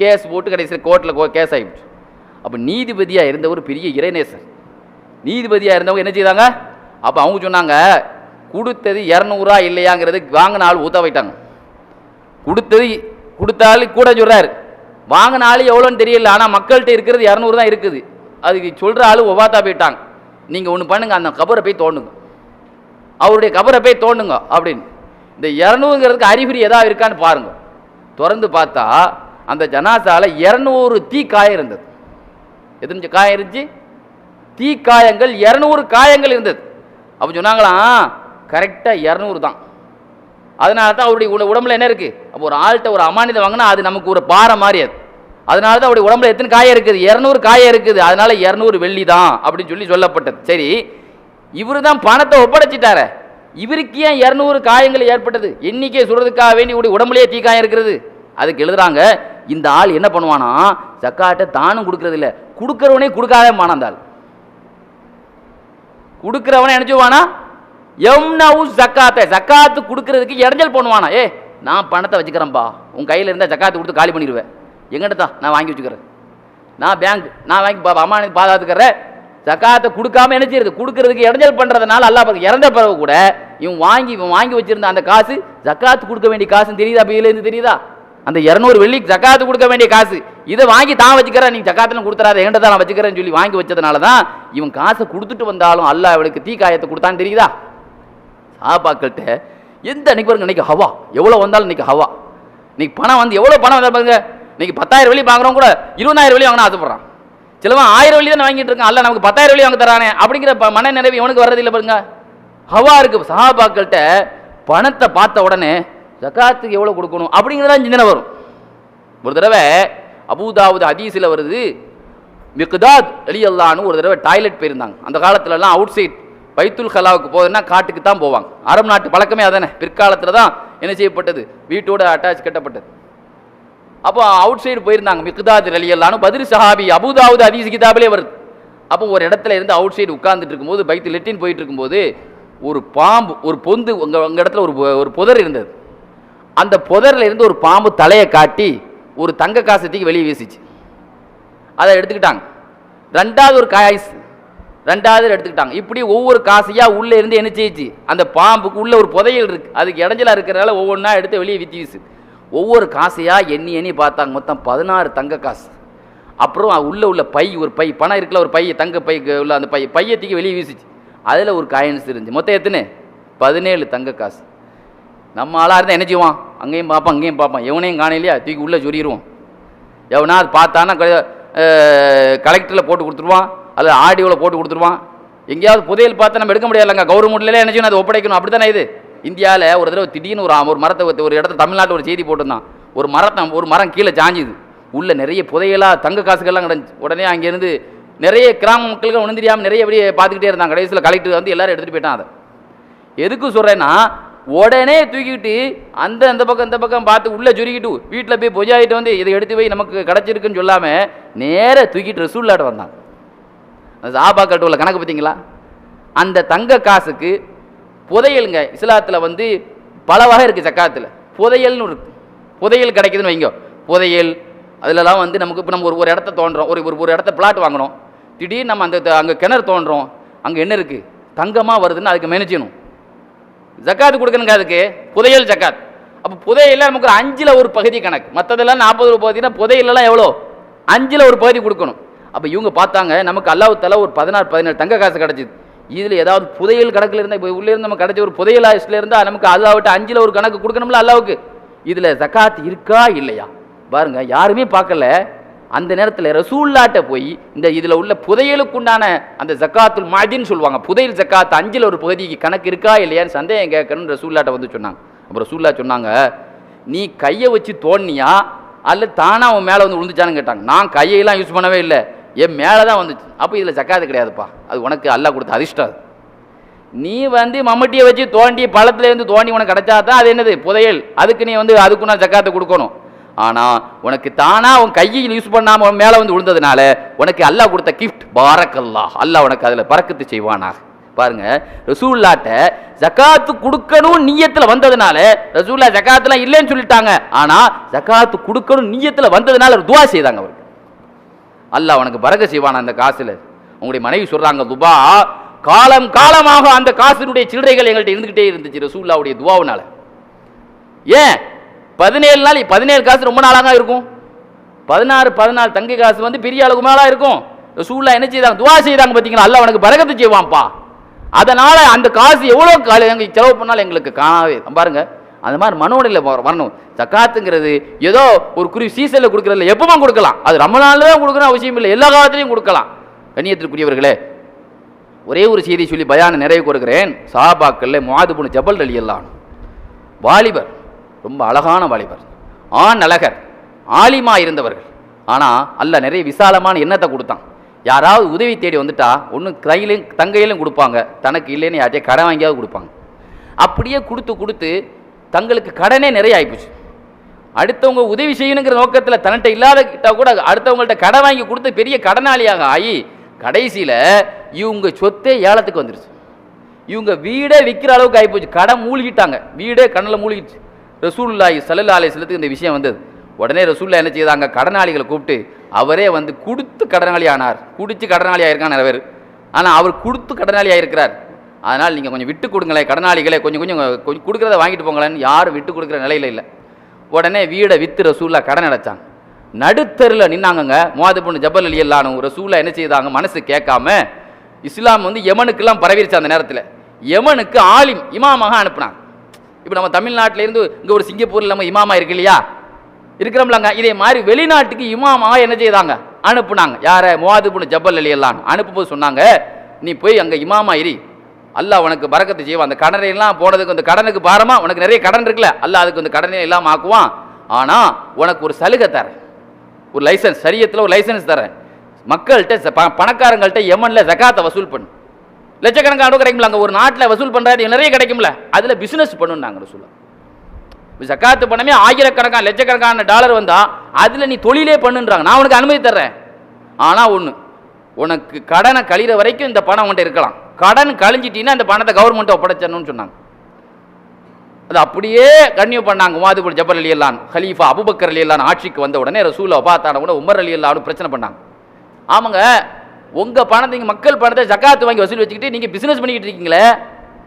கேஸ் போட்டு கடைசியில் கோர்ட்டில் கேஸ் ஆகிடுச்சு அப்போ நீதிபதியாக இருந்தவர் பெரிய இறைநேசர். நீதிபதியாக இருந்தவங்க என்ன செய்தாங்க? அப்போ அவங்க சொன்னாங்க கொடுத்தது இரநூறா இல்லையாங்கிறது வாங்கின ஆள் ஊற்ற வைட்டாங்க கொடுத்தது கொடுத்தாலும் கூட சொல்கிறாரு வாங்கின ஆள் எவ்வளோன்னு தெரியல ஆனால் மக்கள்கிட்ட இருக்கிறது இரநூறு தான் இருக்குது. அதுக்கு சொல்கிற ஆள் ஒவ்வாத்தா போயிட்டாங்க. நீங்கள் ஒன்று பண்ணுங்க அந்த கபரை போய் தோண்டுங்க. அவருடைய கபரை போய் தோண்டுங்க அப்படின்னு. இந்த இரநூறுங்கிறதுக்கு அறிகுறி எதாவது இருக்கான்னு பாருங்க. திறந்து பார்த்தா அந்த ஜனாசால இரநூறு தீ காயம் இருந்தது எதுஞ்சு காயம் இருந்துச்சு? தீ காயங்கள் இரநூறு காயங்கள் இருந்தது. அப்போ சொன்னாங்களாம் கரெக்டாக இரநூறு தான். அதனால தான் அவருடைய உடம்புல என்ன இருக்குது அப்போ ஒரு ஆள்கிட்ட ஒரு அமானிதம் வாங்கினா அது நமக்கு ஒரு பாறை மாதிரி அது. அதனால தான் அவருடைய உடம்புல எத்தனை காயம் இருக்குது? இரநூறு காயம் இருக்குது. அதனால இரநூறு வெள்ளி தான் அப்படின்னு சொல்லி சொல்லப்பட்டது. சரி இவரு தான் பணத்தை ஒப்படைச்சிட்டார. இவருக்கு ஏன் இரநூறு காயங்கள் ஏற்பட்டது? எண்ணிக்கை சுடுறதுக்காக வேண்டி உடைய உடம்புலேயே தீக்காயம் இருக்கிறது அதுக்கு எழுதுறாங்க இந்த ஆள் என்ன பண்ணுவானா? சக்காட்ட தானும் கொடுக்கறது இல்லை. கொடுக்கறவனே கொடுக்காத அந்த ஆள். கொடுக்கிறவனை நினைச்சுவானா எம்னவு ஜக்காத்தை ஜக்காத்து கொடுக்கறதுக்கு இடைஞ்சல் பண்ணுவானா? ஏ நான் பணத்தை வச்சுக்கிறேன்ப்பா உன் கையில் இருந்தால் ஜக்காத்து கொடுத்து காலி பண்ணிடுவேன். எங்கிட்ட தான் நான் வாங்கி வச்சுக்கிறேன். நான் பேங்க் நான் வாங்கி பா அம்மா பாதுகாத்துக்கிறேன் ஜக்காத்தை கொடுக்காம என்ன செய்யறது? கொடுக்கறதுக்கு இடைஞ்சல் பண்ணுறதுனால அல்லா பிறகு இறந்த பிறகு கூட இவன் வாங்கி இவன் வாங்கி வச்சிருந்த அந்த காசு ஜக்காத்து கொடுக்க வேண்டிய காசுன்னு தெரியுதா? பியிலேருந்து தெரியுதா? அந்த இரநூறு வெள்ளி ஜக்காத்து கொடுக்க வேண்டிய காசு. இதை வாங்கி தான் வச்சுக்கிறேன். நீ ஜக்காத்துல கொடுத்துறாத என்கிட்ட தான் நான் வச்சுக்கிறேன்னு சொல்லி வாங்கி வச்சதுனால தான் இவன் காசை கொடுத்துட்டு வந்தாலும் அல்லாஹ் அவனுக்கு தீ காயத்தை கொடுத்தான்னு தெரியுதா? சாபாக்கள்கிட்ட எந்த அன்னைக்கு பாருங்க இன்னைக்கு ஹவா. எவ்வளோ வந்தாலும் இன்னைக்கு ஹவா. இன்னைக்கு பணம் வந்து எவ்வளோ பணம் வந்தால் பாருங்க இன்னைக்கு பத்தாயிரம் வழி வாங்குறோம் கூட இருபதாயிரம் வெளி வாங்கினா ஆசைப்படுறான். சிலவன் ஆயிரம் வெளி தான் வாங்கிட்டு இருக்கான். அல்ல நமக்கு பத்தாயிரம் வெளி வாங்க தரானே அப்படிங்கிற ப- மன நிறைவு இவனுக்கு வர்றதில்லை பாருங்க. ஹவா இருக்கு சஹாபாக்கள்கிட்ட பணத்தை பார்த்த உடனே ஜக்காத்துக்கு எவ்வளோ கொடுக்கணும்? அப்படிங்கிறதான் சிந்தனை வரும். ஒரு தடவை அபூதாவது ஹதீஸில் வருது மிக்தாத் அலி அல்லான்னு ஒரு தடவை டாய்லெட் போயிருந்தாங்க. அந்த காலத்துலலாம் அவுட் சைட் பைத்துல் கலாவுக்கு போகுதுன்னா காட்டுக்கு தான் போவாங்க. அரபு நாட்டு பழக்கமே அதானே? பிற்காலத்தில் தான் என்ன செய்யப்பட்டது? வீட்டோட அட்டாச் கட்டப்பட்டது. அப்போ அவுட் சைடு போயிருந்தாங்க. மிக்தாது அலி பதில் பதிர் சஹாபி அபுதாவுது ஹதீஸ் கிதாபிலே வருது. அப்போ ஒரு இடத்துல இருந்து அவுட் சைடு உட்காந்துட்டு இருக்கும்போது பைத்து லெட்டின் போயிட்டு இருக்கும்போது ஒரு பாம்பு ஒரு பொந்து உங்கள் உங்கள் இடத்துல ஒரு ஒரு புதர் இருந்தது. அந்த புதரில் இருந்து ஒரு பாம்பு தலையை காட்டி ஒரு தங்க காசத்துக்கு வெளியே வீசிச்சு. அதை எடுத்துக்கிட்டாங்க. ரெண்டாவது ஒரு காய்ஸ் ரெண்டாவது எடுத்துக்கிட்டாங்க. இப்படி ஒவ்வொரு காசையாக உள்ளே இருந்து என்ன செய்யுச்சு? அந்த பாம்புக்கு உள்ளே ஒரு புதையல் இருக்குது அதுக்கு இடைஞ்சலாக இருக்கிறனால ஒவ்வொன்றா எடுத்து வெளியே வித்தி வீசு. ஒவ்வொரு காசையாக எண்ணி எண்ணி பார்த்தாங்க. மொத்தம் பதினாறு தங்க காசு. அப்புறம் உள்ளே உள்ள பை ஒரு பை பணம் இருக்கல ஒரு பை தங்க பை உள்ள அந்த பை பையத்துக்கு வெளியே வீசிச்சு. அதில் ஒரு காயின்ஸ் இருந்துச்சு. மொத்தம் எத்தனை? பதினேழு தங்க காசு. நம்ம ஆளாக இருந்தால் என்ன செய்வான்? அங்கேயும் பார்ப்பான் அங்கேயும் பார்ப்பான். எவனையும் காணையிலையா தூக்கி உள்ளே சொருகிடுவோம் எவனா அது பார்த்தானா கலெக்டரில் போட்டு கொடுத்துருவான். அல்லது ஆடியோவில் போட்டு கொடுத்துருவான். எங்கேயாவது புதையல் பார்த்தா நம்ம எடுக்க முடியாதுலங்க கவர்மெண்ட்ல என்ன செய்யணும்? அதை ஒப்படைக்கணும். அப்படி தானே இது? இந்தியாவில் ஒரு தடவை திடீர்னு ஒரு ஒரு மரத்தை ஒரு- ஒரு இடத்துல தமிழ்நாட்டில் ஒரு செய்தி போட்டிருந்தான். ஒரு மரத்தை ஒரு மரம் கீழே சாஞ்சுது. உள்ளே நிறைய புதையலாக தங்க காசுகள்லாம் கிடந்துச்சு. உடனே அங்கேருந்து நிறைய கிராம மக்களுக்கு உணர்ந்திரியாமல் தெரியாமல் நிறைய அப்படியே பார்த்துக்கிட்டே இருந்தாங்க. கடைசியில் கலெக்டர் வந்து எல்லாரும் எடுத்துகிட்டு போயிட்டான் அதை. எதுக்கு சொல்கிறேன்னா உடனே தூக்கிக்கிட்டு அந்த அந்த பக்கம் இந்த பக்கம் பார்த்து உள்ளே சுருக்கிட்டு வீட்டில் போய் பொஜாயிட்டு வந்து இதை எடுத்து போய் நமக்கு கிடச்சிருக்குன்னு சொல்லாமல் நேராக தூக்கிட்டு ரசூல்லாட்ட வந்தாங்க சாபாக்கட்டு உள்ள கணக்கு பார்த்தீங்களா? அந்த தங்க காசுக்கு புதையலுங்க இஸ்லாத்தில் வந்து பல வகை இருக்குது சக்காத்தில். புதையல்னு இருக்கு. புதையல் கிடைக்குதுன்னு வைங்க. புதையல் அதிலலாம் வந்து நமக்கு இப்போ நம்ம ஒரு ஒரு இடத்த தோன்றோம். ஒரு ஒரு ஒரு இடத்த பிளாட் வாங்குறோம். திடீர்னு நம்ம அந்த அங்கே கிணறு தோன்றோம். அங்கே என்ன இருக்குது தங்கமாக வருதுன்னு அதுக்கு மெனிச்சணும் ஜக்காத்து கொடுக்கணுங்க அதுக்கு. புதையல் ஜக்காத் அப்போ புதையல்ல நமக்கு ஒரு அஞ்சில் ஒரு பகுதி கணக்கு. மற்றதெல்லாம் நாற்பது ரூபா பார்த்தீங்கன்னா புதையல்லாம் எவ்வளோ? அஞ்சில் ஒரு பகுதி கொடுக்கணும். அப்போ இவங்க பார்த்தாங்க நமக்கு அல்லாஹ் ஒரு பதினாறு பதினேழு தங்க காசு கிடச்சிது. இதில் ஏதாவது புதையல் கணக்கில் இருந்தால் இப்போ உள்ளே இருந்து நம்ம கிடச்ச ஒரு புதையல் ஆயிஸ்ல இருந்தால் நமக்கு அல்லாவிட்ட அஞ்சில் ஒரு கணக்கு கொடுக்கணும்ல அல்லாவுக்கு இதில் ஜக்காத் இருக்கா இல்லையா? பாருங்க யாருமே பார்க்கல. அந்த நேரத்தில் ரசூல்லாட்ட போய் இந்த இதில் உள்ள புதையலுக்குண்டான அந்த ஜக்காத்துல் மாதின்னு சொல்லுவாங்க. புதையல் ஜக்காத் அஞ்சில் ஒரு பகுதிக்கு கணக்கு இருக்கா இல்லையான்னு சந்தேகம் கேட்கணும்னு ரசூல்லாட்ட வந்து சொன்னாங்க. அப்புறம் ரசூல்லா சொன்னாங்க நீ கையை வச்சு தோண்டியா அல்ல தானாக அவன் மேலே வந்து விழுந்துச்சான்னு கேட்டாங்க. நான் கையெல்லாம் யூஸ் பண்ணவே இல்லை. என் மேலே தான் வந்துச்சு. அப்போ இதில் ஜக்காத்து கிடையாதுப்பா. அது உனக்கு அல்லாஹ் கொடுத்த அதிர்ஷ்டம் அது. நீ வந்து மம்மட்டியை வச்சு தோண்டி பழத்துலேருந்து தோண்டி உனக்கு கிடச்சா தான் அது என்னது? புதையல். அதுக்கு நீ வந்து அதுக்கு நான் ஜக்காத்தை கொடுக்கணும். ஆனால் உனக்கு தானா உன் கையில் யூஸ் பண்ணாமல் உன் மேலே வந்து விழுந்ததுனால உனக்கு அல்லாஹ் கொடுத்த கிஃப்ட் பாரக்கல்லா அல்லாஹ் உனக்கு அதில் பறக்கத்து செய்வானாக. பாருங்க ரசூல்லாட்ட ஜக்காத்து கொடுக்கணும் நீயத்தில் வந்ததுனால ரசூல்லா ஜக்காத்துலாம் இல்லைன்னு சொல்லிட்டாங்க. ஆனால் ஜக்காத்து கொடுக்கணும் நீயத்தில் வந்ததுனால ஒரு துவா செய்தாங்க அவருக்கு. அல்ல உனக்கு பறக்க செய்வான் அந்த காசில். உங்களுடைய மனைவி சொல்கிறாங்க துபா காலம் காலமாக அந்த காசினுடைய சில்லறைகள் எங்கள்கிட்ட இருந்துகிட்டே இருந்துச்சு ரசூல்லாவுடைய துவாவுனால. ஏன்? பதினேழு நாள் பதினேழு காசு ரொம்ப நாளாக இருக்கும். பதினாறு பதினாலு தங்க காசு வந்து பெரிய அளவுக்கு மேலா இருக்கும். ரசூல்லா என்ன செய்தாங்க? துவா செய்தாங்க பார்த்தீங்களா அல்ல உனக்கு பறக்கத்து செய்வான்ப்பா. அதனால் அந்த காசு எவ்வளோ கால எங்களுக்கு செலவு பண்ணாலும் எங்களுக்கு காணாவே பாருங்கள் அந்த மாதிரி மனோநிலை வரணும். ஜக்காத்துங்கிறது ஏதோ ஒரு குறி சீசனில் கொடுக்குறதில்ல எப்பவும் கொடுக்கலாம். அது ரமலான்ல தான் கொடுக்குற அவசியம் இல்லை. எல்லா காலத்திலையும் கொடுக்கலாம். கண்ணியத்திற்குரியவர்களே ஒரே ஒரு செய்தி சொல்லி பயான நிறைவு கொடுக்கிறேன். மாது முவாதுபுன் ஜபல் அலி எல்லாம் வாலிபர் ரொம்ப அழகான வாலிபர். ஆண் அழகர் ஆலிமா இருந்தவர்கள். ஆனால் அல்ல நிறைய விசாலமான எண்ணத்தை கொடுத்தான். யாராவது உதவி தேடி வந்துட்டா ஒன்று கையிலையும் தங்கையிலும் கொடுப்பாங்க. தனக்கு இல்லைன்னு யார்ட்டையும் கடன் வாங்கியாவது கொடுப்பாங்க. அப்படியே கொடுத்து கொடுத்து தங்களுக்கு கடனே நிறைய ஆயிப்போச்சு அடுத்தவங்க உதவி செய்யணுங்கிற நோக்கத்தில் தன்னிட்ட இல்லாத கிட்ட கூட அடுத்தவங்கள்ட்ட கடன் வாங்கி கொடுத்து பெரிய கடனாளியாக ஆகி கடைசியில் இவங்க சொத்தே ஏலத்துக்கு வந்துருச்சு. இவங்க வீடே விற்கிற அளவுக்கு ஆகிப்போச்சு கடன் மூழ்கிட்டாங்க. வீடே கண்ணில் மூழ்கிடுச்சு. ரசூலுல்லாஹி ஸல்லல்லாஹு அலைஹி வஸல்லத்துக்கு இந்த விஷயம் வந்தது. உடனே ரசூல்லா என்ன செய்தாங்க? கடனாளிகளை கூப்பிட்டு அவரே வந்து கொடுத்து கடனாளி ஆனார் குடித்து கடனாளி ஆயிருக்கான் நிறைய பேர். ஆனால் அவர் கொடுத்து கடனாளி ஆயிருக்கிறார் அதனால் நீங்கள் கொஞ்சம் விட்டு கொடுங்களேன் கடனாளிகளை கொஞ்சம் கொஞ்சம் கொஞ்சம் கொடுக்குறத வாங்கிட்டு போங்களேன்னு யாரும் விட்டு கொடுக்குற நிலையில் இல்லை. உடனே வீடை விற்று ரசூலா கடன் அடைச்சாங்க. நடுத்தரில் நின்னாங்கங்க. மோது பொண்ணு ஜபல் அலி எல்லானும் ரசூலா என்ன செய்தாங்க? மனசு கேட்காம இஸ்லாம் வந்து யமனுக்கெல்லாம் பரவிருச்சு அந்த நேரத்தில். யமனுக்கு ஆலிம் இமாமாக அனுப்புனாங்க. இப்போ நம்ம தமிழ்நாட்டில இருந்து இங்கே ஒரு சிங்கப்பூரில் நம்ம இமாமா இருக்கு இல்லையா? இருக்கிறோம்லங்க. இதே மாதிரி வெளிநாட்டுக்கு இமாமாக என்ன செய்தாங்க? அனுப்புனாங்க. யாரை? மோது பொண்ணு ஜபல் அலி எல்லாம் அனுப்பும்போது சொன்னாங்க நீ போய் அங்கே இமாமா இரி. அல்லா உனக்கு பறக்கத்து செய்வான். அந்த கடனை எல்லாம் போனதுக்கு அந்த கடனுக்கு பாரமா? உனக்கு நிறைய கடன் இருக்குல்ல? அல்ல அதுக்கு அந்த கடனை எல்லாம் ஆக்குவான். ஆனால் உனக்கு ஒரு சலுகை தரேன். ஒரு லைசன்ஸ் சரியத்தில் ஒரு லைசன்ஸ் தரேன். மக்கள்கிட்ட ச- ப- பணக்காரங்கள்ட்ட எமனில் வசூல் பண்ணு. லட்சக்கணக்கான கிடைக்கும்ல அங்கே ஒரு நாட்டில் வசூல் பண்ணுறாரு நிறைய கிடைக்கும்ல. அதில் பிஸ்னஸ் பண்ணுன்னாங்க சொல்ல ஜக்காத்து பணமே ஆயிரக்கணக்கான லட்சக்கணக்கான டாலர் வந்தால் அதில் நீ தொழிலே பண்ணுன்றாங்க. நான் உனக்கு அனுமதி தர்றேன். ஆனால் ஒன்று உனக்கு கடனை கழிகிற வரைக்கும் இந்த பணம் உன்கிட்ட இருக்கலாம். கடன் கழிஞ்சிட்டின்னா அந்த பணத்தை கவர்மெண்ட்டை ஒப்படைச்சணும்னு சொன்னாங்க. அது அப்படியே கன்யூ பண்ணாங்க. உமாதுபுல் ஜபர் அலி அல்லான் ஹலீஃபா அபுபக்கர் அலி அல்லான் ஆட்சிக்கு வந்த உடனே ரசூலை பார்த்தான கூட உமர் அலி அல்லான்னு பிரச்சனை பண்ணாங்க. ஆமாங்க உங்கள் பணத்தை மக்கள் பணத்தை ஜக்காத்து வாங்கி வசூல் வச்சுக்கிட்டு நீங்கள் பிஸ்னஸ் பண்ணிக்கிட்டு இருக்கீங்களே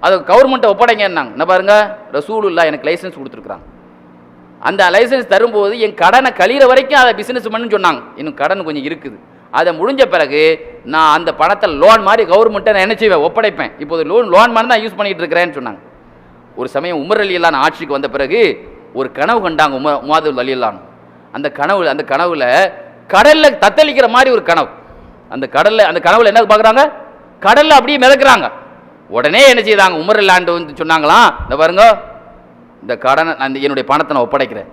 அது கவர்மெண்ட்டை ஒப்படைங்கன்னாங்க. என்ன பாருங்க ரசூலுல்லா எனக்கு லைசன்ஸ் கொடுத்துருக்குறாங்க. அந்த லைசன்ஸ் தரும்போது என் கடனை கழிகிற வரைக்கும் அதை பிஸ்னஸ் பண்ணுன்னு சொன்னாங்க. இன்னும் கடன் கொஞ்சம் இருக்குது. அதை முடிஞ்ச பிறகு நான் அந்த பணத்தை லோன் மாதிரி கவர்மெண்ட்டை நான் என்ன செய்வேன்? ஒப்படைப்பேன். இப்போது லோன் லோன் மாதிரி தான் யூஸ் பண்ணிகிட்டு இருக்கிறேன்னு சொன்னாங்க. ஒரு சமயம் உமர் அலி அல்லான் ஆட்சிக்கு வந்த பிறகு ஒரு கனவு கண்டாங்க உமர் உமாது அலி அல்லான் அந்த கனவு அந்த கனவில் கடலில் தத்தளிக்கிற மாதிரி ஒரு கனவு. அந்த கடலில் அந்த கனவில் என்ன பார்க்குறாங்க? கடலில் அப்படியே மிதக்குறாங்க. உடனே என்ன செய்தாங்க? உமர் அல்லாண்டு வந்து சொன்னாங்களாம் இந்த பாருங்க இந்த கடனை நான் என்னுடைய பணத்தை நான் ஒப்படைக்கிறேன்.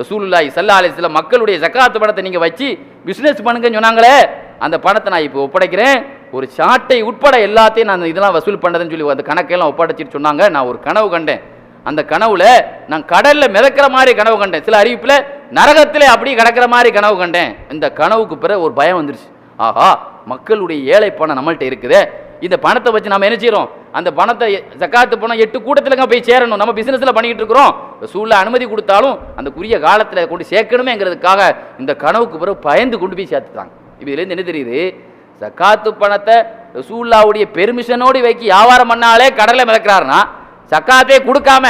ரசூலுல்லாய் சல்லா அலிஸ்ல மக்களுடைய ஜக்காத்து பணத்தை நீங்கள் வச்சு பிஸ்னஸ் பண்ணுங்கன்னு சொன்னாங்களே அந்த பணத்தை நான் இப்போ ஒப்படைக்கிறேன். ஒரு சாட்டை உட்பட எல்லாத்தையும் நான் இதெல்லாம் வசூல் பண்ணதுன்னு சொல்லி அந்த கணக்கெல்லாம் ஒப்படைச்சிட்டு சொன்னாங்க. நான் ஒரு கனவு கண்டேன். அந்த கனவுல நான் கடல்ல மிதக்கிற மாதிரி கனவு கண்டேன். சில அறிவிப்பில் நரகத்தில் அப்படியே கிடக்கிற மாதிரி கனவு கண்டேன். இந்த கனவுக்கு பிறகு ஒரு பயம் வந்துருச்சு. ஆஹா மக்களுடைய ஏழை பணம் நம்மள்கிட்ட இருக்குதே. இந்த பணத்தை வச்சு நம்ம என்ன செய்கிறோம் அந்த பணத்தை ஜக்காத்து பணம் எட்டு கூட்டத்துலங்க போய் சேரணும். நம்ம பிசினஸ்ல பண்ணிக்கிட்டு இருக்கிறோம். சூழ்நிலை அனுமதி கொடுத்தாலும் அந்த குறிய காலத்தில் கொண்டு சேர்க்கணுமேங்கிறதுக்காக இந்த கனவுக்கு பிறகு பயந்து கொண்டு போய் சேர்த்துட்டாங்க. இப்போ இதுலேருந்து என்ன தெரியுது? ஜக்காத்து பணத்தை ரசூல்லாவுடைய பெர்மிஷனோடு வைக்கி வியாபாரம் பண்ணாலே கடலை மிதக்கிறாருன்னா சக்காத்தே கொடுக்காம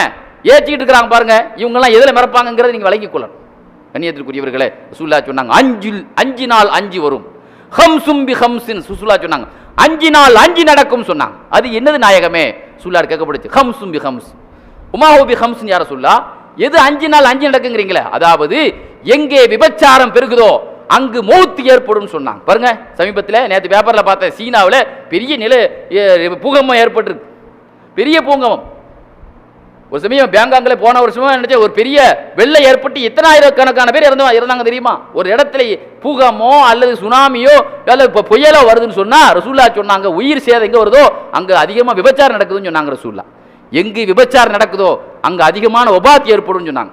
ஏற்றிக்கிட்டு இருக்கிறாங்க பாருங்க. இவங்கெல்லாம் எதில் மிரப்பாங்கங்கிறத நீங்கள் விளங்கிக் கொள்ளணும். கண்ணியத்திற்குரியவர்களே ரசூல்லா சொன்னாங்க அஞ்சு அஞ்சு நாள் அஞ்சு வரும். ஹம்சும் பி ஹம்சின். சுசுலா சொன்னாங்க அஞ்சு நாள் அஞ்சு நடக்கும் சொன்னாங்க. அது என்னது நாயகமே? சுல்லாடு கேட்கப்படுச்சு. ஹம்சும் பி ஹம்ஸ். உமாஹோ பி ஹம்ஸ்னு யார சொல்லா? எது அஞ்சு நாள் அஞ்சு நடக்குங்கிறீங்களே? அதாவது எங்கே விபச்சாரம் பெருகுதோ அங்கு மௌத்து ஏற்படும் சொன்னாங்க. பாருங்க சமீபத்தில் நேற்று பேப்பரில் பார்த்தேன் சீனாவில் பெரிய நில பூகம்பம் ஏற்பட்டிருக்கு. பெரிய பூங்கமம். ஒரு சமயம் பேங்காங்கில் போன வருஷமா நினைச்ச ஒரு பெரிய வெள்ளை ஏற்பட்டு எத்தனாயிரக்கணக்கான பேர் இறந்து இறந்தாங்க தெரியுமா? ஒரு இடத்துல பூகமோ அல்லது சுனாமியோ அல்லது இப்போ புயலோ வருதுன்னு சொன்னால் ரசூல்லா சொன்னாங்க உயிர் சேதம் எங்கே வருதோ அங்கே அதிகமாக விபச்சாரம் நடக்குதுன்னு சொன்னாங்க ரசூல்லா எங்கு விபச்சாரம் நடக்குதோ அங்கே அதிகமான உபாத்தி ஏற்படும் சொன்னாங்க.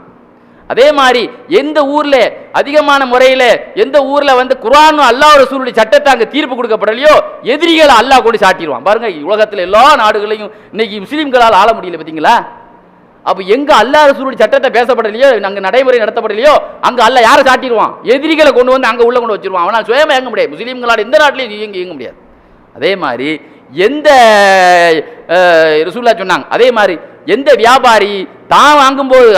அதே மாதிரி எந்த ஊரில் அதிகமான முறையில் எந்த ஊரில் வந்து குரானும் அல்லாஹ் ரசூலுடைய சட்டத்தை அங்கே தீர்ப்பு கொடுக்கப்படலையோ எதிரிகளை அல்லாஹ் கொண்டு சாட்டிடுவான். பாருங்க உலகத்தில் எல்லா நாடுகளையும் இன்னைக்கு முஸ்லீம்களால் ஆள முடியல பார்த்தீங்களா அப்போ எங்கே அல்லா ரசூலுடைய சட்டத்தை பேசப்படலையோ அங்கே நடைமுறை நடத்தப்படலையோ அங்கே அல்ல யாரை சாட்டிடுவான்? எதிரிகளை கொண்டு வந்து அங்கே உள்ளே கொண்டு வச்சிருவான். அவனால் சுயமாக இயங்க முடியாது. முஸ்லீம்களால் எந்த நாட்டிலையும் இயங்க இயங்க முடியாது. அதே மாதிரி எந்த ரசூல்லா சொன்னாங்க அதே மாதிரி எந்த வியாபாரி தான் வாங்கும்போது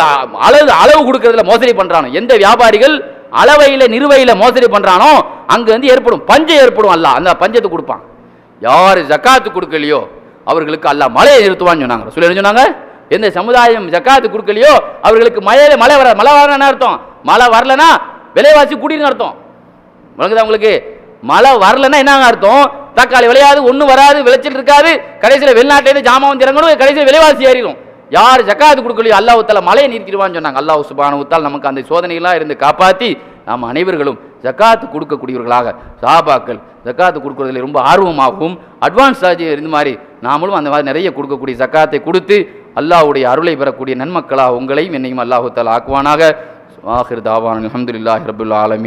அளவு அளவு கொடுக்கறதுல மோசடி பண்ணுறானோ எந்த வியாபாரிகள் அளவையில் நிறுவையில் மோசடி பண்ணுறானோ அங்கே வந்து ஏற்படும் பஞ்சம் ஏற்படும் அல்ல. அந்த பஞ்சத்தை கொடுப்பான். யார் ஜக்காத்து கொடுக்கலையோ அவர்களுக்கு அல்ல மழையை நிறுத்துவான்னு சொன்னாங்க. ரசூல் என்ன சொன்னாங்க? எந்த சமுதாயம் ஜக்காத்து கொடுக்கலையோ அவர்களுக்கு மழையில மழை வர மழை வரணும்னு அர்த்தம். மழை வரலனா விலைவாசி கூடின்னு அர்த்தம். விளங்குதா உங்களுக்கு? மழை வரலன்னா என்ன அர்த்தம்? தக்காளி விளையாது ஒன்றும் வராது விளைச்சல் இருக்காது. கடைசியில் வெளிநாட்டிலேருந்து ஜாமான் வந்து இறங்கணும் கடைசியில் விலைவாசி ஏறிடும். யார் ஜக்காத்து கொடுக்கலையோ அல்லாஹ் உத்தால மழையை நிறுத்திடுவான்னு சொன்னாங்க. அல்லாஹ் சுபான உத்தால் நமக்கு அந்த சோதனைகளாக இருந்து காப்பாற்றி நாம் அனைவர்களும் ஜக்காத்து கொடுக்கக்கூடியவர்களாக சாபாக்கள் ஜக்காத்து கொடுக்குறதுல ரொம்ப ஆர்வமாகவும் அட்வான்ஸ் ஆகி இருந்த மாதிரி நாமளும் அந்த மாதிரி நிறைய கொடுக்கக்கூடிய ஜக்காத்தை கொடுத்து அல்லாஹுடைய அருளை பெறக்கூடிய நன்மக்களாக உங்களையும் என்னையும் அல்லாஹு தாலா ஆக்குவானாக. ஆஹிர் தாவான் அல்ஹம்துலில்லாஹி ரபில் ஆலமி